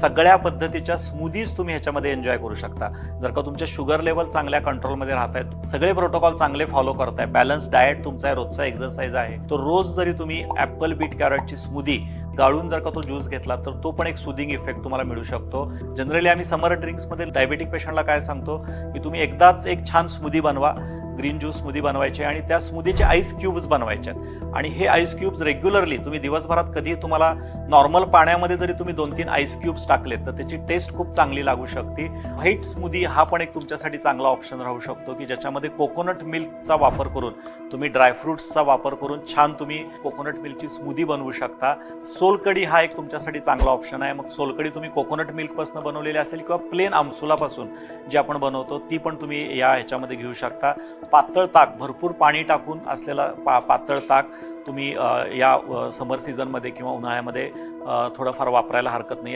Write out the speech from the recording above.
सगळ्या पद्धतीच्या स्मूदीज तुम्ही ह्याच्यामध्ये एन्जॉय करू शकता. जर का तुमच्या शुगर लेवल चांगल्या कंट्रोलमध्ये राहत आहेत सगळे प्रोटोकॉल चांगले फॉलो करताय बॅलन्स डाएट तुमचा आहे रोजचा एक्सरसाइज आहे तो रोज जरी तुम्ही ऍपल बीट कॅरटची स्मूदी गाळून जर का तो ज्यूस घेतला तर तो पण एक सुदिंग इफेक्ट तुम्हाला मिळू शकतो. जनरली आम्ही समर ड्रिंक्समध्ये डायबेटिक पेशंटला काय सांगतो की तुम्ही एकदाच एक छान स्मूदी बनवा. ग्रीन ज्यूस स्मूदी बनवायचे आणि त्या स्मूदीचे आईस क्यूब्स बनवायचे. आहेत आणि हे आईस क्यूब्स रेग्युलरली तुम्ही दिवसभरात कधी तुम्हाला नॉर्मल पाण्यामध्ये जरी तुम्ही दोन तीन आईस क्यूब्स टाकलेत तर त्याची टेस्ट खूप चांगली लागू शकते. व्हाईट स्मूदी हा पण एक तुमच्यासाठी चांगला ऑप्शन राहू शकतो की ज्याच्यामध्ये कोकोनट मिल्कचा वापर करून तुम्ही ड्रायफ्रुट्सचा वापर करून छान तुम्ही कोकोनट मिल्कची स्मूदी बनवू शकता. सोलकडी हा एक तुमच्यासाठी चांगला ऑप्शन आहे. मग सोलकडी तुम्ही कोकोनट मिल्कपासून बनवलेली असेल किंवा प्लेन आमसुलापासून जी आपण बनवतो ती पण तुम्ही या ह्याच्यामध्ये घेऊ शकता. पातळ ताक भरपूर पाणी टाकून असलेला पा पातळ ताक तुम्ही या समर सीझनमध्ये किंवा उन्हाळ्यामध्ये थोडंफार वापरायला हरकत नाही.